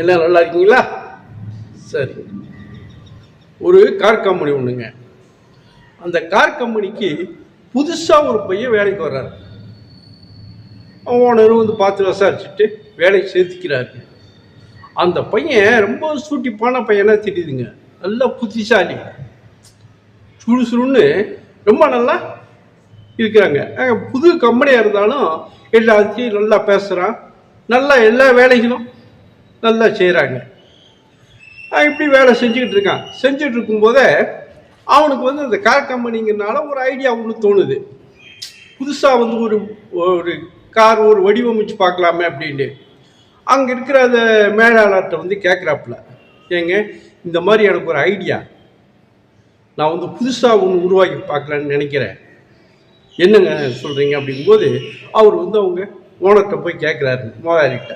எல்லாம் நல்லா இருக்கீங்களா? சரி. ஒரு கார் கம்பெனி ஒன்றுங்க அந்த கார் கம்பெனிக்கு புதுசாக ஒரு பையன் வேலைக்கு வர்றாரு. ஓனர் வந்து பார்த்து விசாரிச்சுட்டு வேலையை சேர்த்துக்கிறாரு. அந்த பையன் ரொம்ப சூட்டிப்பான பையனாக தெரியுதுங்க. நல்லா புத்திசாலி. சுடு சுடுன்னு ரொம்ப நல்லா இருக்கிறாங்க. புது கம்பெனியாக இருந்தாலும் எல்லாத்தையும் நல்லா பேசுகிறான் நல்லா எல்லா வேலைகளும் நல்லா செய்கிறாங்க இப்படி வேலை செஞ்சுக்கிட்டு இருக்கான். செஞ்சுட்டு இருக்கும்போதே அவனுக்கு வந்து அந்த கார் கம்பெனிங்கிறனால ஒரு ஐடியா ஒன்று தோணுது. புதுசாக வந்து ஒரு ஒரு கார் ஒரு வடிவமைச்சு பார்க்கலாமே அப்படின்ட்டு. அங்கே இருக்கிற அந்த மேலாளர்கிட்ட வந்து கேட்குறாப்புல ஏங்க இந்த மாதிரி எனக்கு ஒரு ஐடியா நான் வந்து புதுசாக ஒன்று உருவாக்கி பார்க்கலான்னு நினைக்கிறேன். என்னங்க சொல்கிறீங்க அப்படிங்கும்போது அவர் வந்து அவங்க ஓனர்கிட்ட போய் கேட்குறாரு முதலாளிகிட்ட.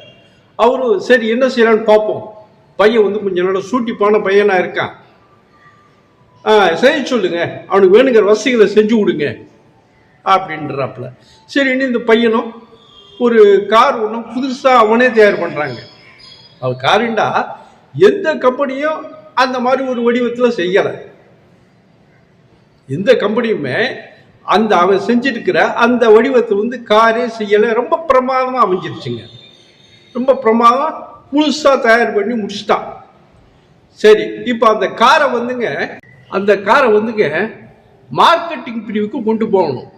அவரும் சரி என்ன செய்யலான்னு பார்ப்போம். பையன் வந்து கொஞ்சம் நாள் சூட்டிப்பான பையனாக இருக்கான். ஆ செய்ய சொல்லுங்க. அவனுக்கு வேணுங்கிற வசதிகளை செஞ்சு கொடுங்க. அப்படின்றாப்புல. சரின்னு இந்த பையனும் ஒரு கார் ஒன்றும் புதுசாக அவனே தயார் பண்ணுறாங்க அவர் காருண்டா எந்த கம்பெனியும் அந்த மாதிரி ஒரு வடிவத்தில் செய்யலை. எந்த கம்பெனியுமே அந்த அவன் செஞ்சிருக்கிற அந்த வடிவத்தை வந்து காரே செய்யலை. ரொம்ப பிரமாதமாக அமைஞ்சிருச்சுங்க. ரொம்ப பிரமாதம் முழுசாக தயார் பண்ணி முடிச்சிட்டான் சரி இப்போ அந்த காரை வந்துங்க அந்த காரை வந்துங்க மார்க்கெட்டிங் பிரிவுக்கு கொண்டு போகணும்.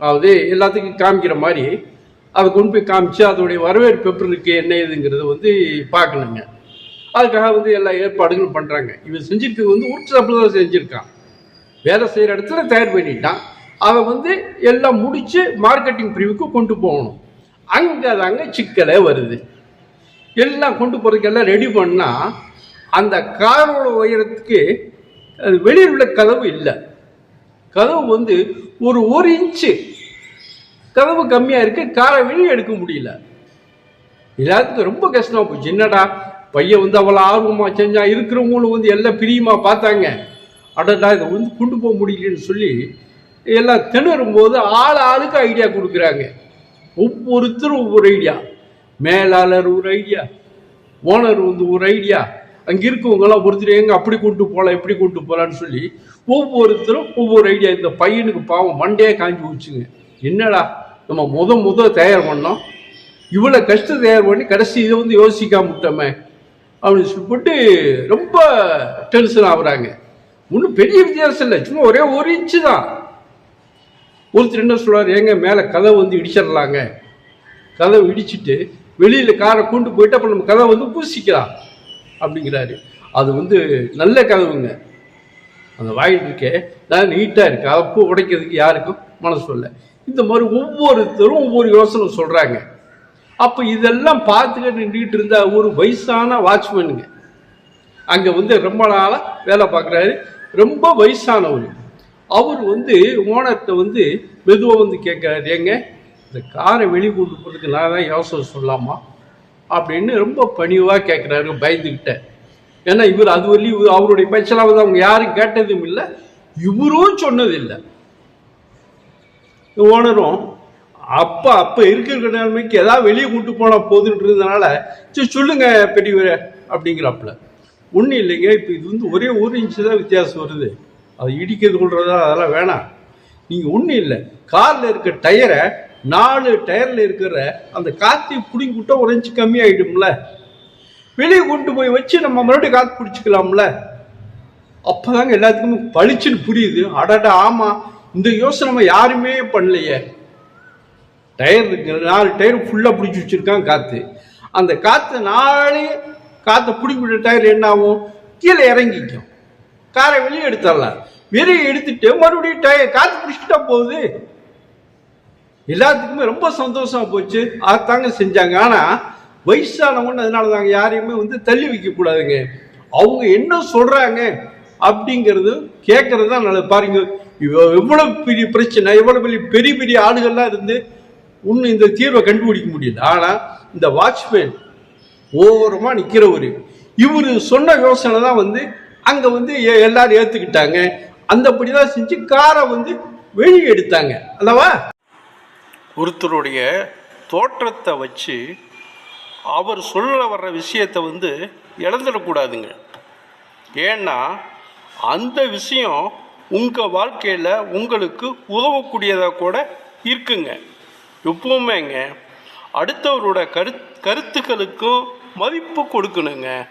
அதாவது எல்லாத்துக்கும் காமிக்கிற மாதிரி அதை கொண்டு போய் காமிச்சு அதோடைய வரவேற்பு எப்படி இருக்குது என்ன ஏதுங்கிறத வந்து பார்க்கணுங்க. அதுக்காக வந்து எல்லா ஏற்பாடுகளும் பண்ணுறாங்க இவன் செஞ்சிருக்கிறது வந்து ஒர்க் தான் செஞ்சுருக்கான். வேலை செய்கிற இடத்துல தயார் பண்ணிட்டான். அதை வந்து எல்லாம் முடித்து மார்க்கெட்டிங் பிரிவுக்கு கொண்டு போகணும். அங்கே தாங்க சிக்கலே வருது. எல்லாம் கொண்டு போகிறதுக்கெல்லாம் ரெடி பண்ணால் அந்த காரோட உயரத்துக்கு அது வெளியில் உள்ள கதவு இல்லை. கதவு வந்து ஒரு ஒரு இன்ச்சு கதவு கம்மியாக இருக்கு காரை வெளியே எடுக்க முடியல. எல்லாத்துக்கும் ரொம்ப கஷ்டமாக போச்சு என்னடா பையன் வந்து அவ்வளோ ஆர்வமாக செஞ்சால் இருக்கிறவங்களும் வந்து எல்லாம் பிரியமாக பார்த்தாங்க. அடடா இதை வந்து கொண்டு போக முடியலன்னு சொல்லி எல்லாம் திணறும் போது ஆள் ஆளுக்கு ஐடியா கொடுக்குறாங்க. ஒவ்வொருத்தரும் ஒவ்வொரு ஐடியா மேலாளர் ஒரு ஐடியா ஓனர் வந்து ஒரு ஐடியா அங்கே இருக்கவங்கெல்லாம் ஒருத்தர் எங்க அப்படி கொண்டு போகலாம் இப்படி கொண்டு போகலான்னு சொல்லி ஒவ்வொருத்தரும் ஒவ்வொரு ஐடியா இந்த பையனுக்கு பாவம் மண்டையே காஞ்சி வச்சுங்க என்னடா நம்ம முத முத தயார் பண்ணோம். இவ்வளோ கஷ்டம் தயார் பண்ணி கடைசி இதை வந்து யோசிக்காம விட்டோமே அப்படின்னு சொல்லிட்டு ரொம்ப டென்ஷன் ஆகுறாங்க. ஒன்றும் பெரிய வித்தியாசம் இல்லை. சும்மா ஒரே ஒரு இன்ச்சு தான். ஒருத்தர் என்ன சொல்கிறார் ஏங்க மேலே கதவை வந்து இடிச்சிடலாங்க கதவை இடிச்சிட்டு வெளியில் காரை கொண்டு போயிட்டு அப்போ நம்ம கதவை வந்து பூசிக்கலாம் அப்படிங்கிறாரு. அது வந்து நல்ல கதவுங்க. அந்த வாயில் இருக்கே நான் நீட்டாக இருக்கு. அப்போ உடைக்கிறதுக்கு யாருக்கும் மனசு இல்லை இந்த மாதிரி ஒவ்வொருத்தரும் ஒவ்வொரு யோசனை சொல்கிறாங்க அப்போ இதெல்லாம் பார்த்துக்கிட்டு நின்றுட்டு இருந்த ஒரு வயசான வாட்ச்மேனுங்க அங்கே வந்து ரொம்ப நாளாக வேலை பார்க்குறாரு. ரொம்ப வயசானவர். அவர் வந்து ஓனர்கிட்ட வந்து மெதுவாக வந்து கேட்குறாரு ஏங்க இந்த காரை வெளியே கொண்டு போகிறதுக்கு நான் தான் யோசனை சொல்லலாமா அப்படின்னு ரொம்ப பணிவாக கேட்குறாரு பயந்துக்கிட்ட ஏன்னா இவர் அது வரலையும் அவருடைய பேச்செல்லாம் வந்து அவங்க யாரும் கேட்டதும் இல்லை இவரும் சொன்னதில்லை. ஓனரும் அப்போ அப்போ இருக்கிற நிலைமைக்கு ஏதாவது வெளியே கூட்டு போனால் போதுன்ட்டு இருந்தனால சரி சொல்லுங்க பெரியவரே அப்படிங்கிறாப்புல. ஒன்றும் இல்லைங்க இப்போ இது வந்து ஒரே ஒரு இன்ச்சு தான் வித்தியாசம் வருது. அது இடிக்கிறது கொள்றதா? அதெல்லாம் வேணாம். நீங்கள் ஒன்றும் இல்லை. காரில் இருக்க டயரை நாலு டயரில் இருக்கிற அந்த காற்றை பிடிங்கி விட்டா ஒரு இன்ச்சு கம்மியாயிடும்ல. வெளியே கொண்டு போய் வச்சு நம்ம மறுபடியும் காற்று பிடிச்சிக்கலாம்ல. அப்போதாங்க எல்லாத்துக்குமே பளிச்சுன்னு புரியுது. அடடா ஆமாம் இந்த யோசனை நம்ம யாருமே பண்ணலையே. டயர் இருக்கு நாலு டயர் ஃபுல்லாக பிடிச்சி வச்சுருக்கான் காற்று அந்த காற்று நாளே காற்றை பிடிக்கிற டயர் என்ன ஆகும்? கீழே இறங்கிக்கும். காரை வெளியே எடுத்துடலாம். வெளியே எடுத்துட்டு மறுபடியும் டய காற்று பிடிச்சிட்டா போகுது. எல்லாத்துக்குமே ரொம்ப சந்தோஷமா போச்சு. அதாங்க செஞ்சாங்க. ஆனா வயசானவங்க அதனால தாங்க யாரையுமே வந்து தள்ளி வைக்க கூடாதுங்க. அவங்க என்ன சொல்றாங்க அப்படிங்கிறது கேட்கறது தான் நல்லது. பாருங்க இவ்வ- எவ்வளவு பெரிய பிரச்சனை எவ்வளவு பெரிய பெரிய பெரிய ஆளுகள்லாம் இருந்து இன்னும் இந்த தீர்வை கண்டுபிடிக்க முடியல. ஆனா இந்த வாட்ச்மேன் ஓவரமாக நிற்கிறவர் இவரு சொன்ன யோசனை தான் வந்து அங்க வந்து எ- எல்லாரும் ஏத்துக்கிட்டாங்க. அந்தபடிதான் செஞ்சு காரை வந்து வெளியே எடுத்தாங்க அல்லவா? ஒருத்தருடைய தோற்றத்தை வச்சு அவர் சொல்ல வர்ற விஷயத்தை வந்து இழந்துடக்கூடாதுங்க. ஏன்னா அந்த விஷயம் உங்கள் வாழ்க்கையில் உங்களுக்கு உதவக்கூடியதாக கூட இருக்குங்க. எப்பவுமேங்க அடுத்தவரோட கரு கருத்துக்களுக்கும் மதிப்பு கொடுக்கணுங்க.